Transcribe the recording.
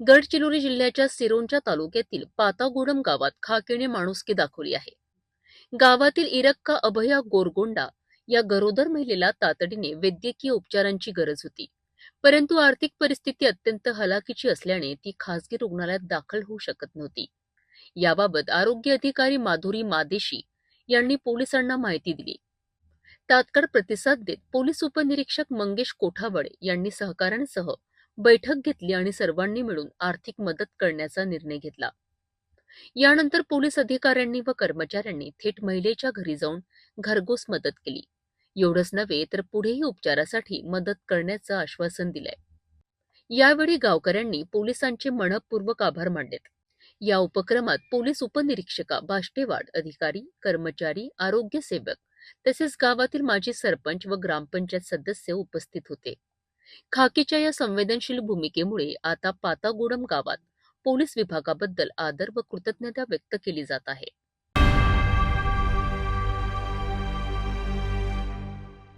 गडचिरोली जिल्ह्याच्या सिरोंच्या तालुक्यातील पातागुडम गावात खाकीने माणुसकी दाखवली आहे. गावातील इरक्का अभया गोरगोंडा या गरोदर महिलेला तातडीने वैद्यकीय उपचारांची गरज होती. परंतु आर्थिक परिस्थिती अत्यंत हलाखीची असल्याने ती खासगी रुग्णालयात दाखल होऊ शकत नव्हती. याबाबत आरोग्य अधिकारी माधुरी मादेशी यांनी पोलिसांना माहिती दिली. तात्काळ प्रतिसाद देत पोलीस उपनिरीक्षक मंगेश कोठावडे यांनी सहकाऱ्यांसह बैठक घेतली आणि सर्वांनी मिळून आर्थिक मदत करण्याचा निर्णय घेतला. यानंतर पोलीस अधिकाऱ्यांनी व कर्मचाऱ्यांनी थेट महिलेच्या घरी जाऊन घरघोस मदत केली. एवढंच नव्हे तर पुढेही उपचारासाठी मदत करण्याचं आश्वासन दिलंय. यावेळी गावकऱ्यांनी पोलिसांचे मनपूर्वक आभार मानलेत. या उपक्रमात पोलीस उपनिरीक्षका बाष्टेवाड अधिकारी कर्मचारी आरोग्य सेवक तसेच गावातील माजी सरपंच व ग्रामपंचायत सदस्य उपस्थित होते. खाकीच्या या संवेदनशील भूमिकेमुळे आता पातागुडम गावात पोलीस विभागाबद्दल आदर व कृतज्ञता व्यक्त केली जात आहे.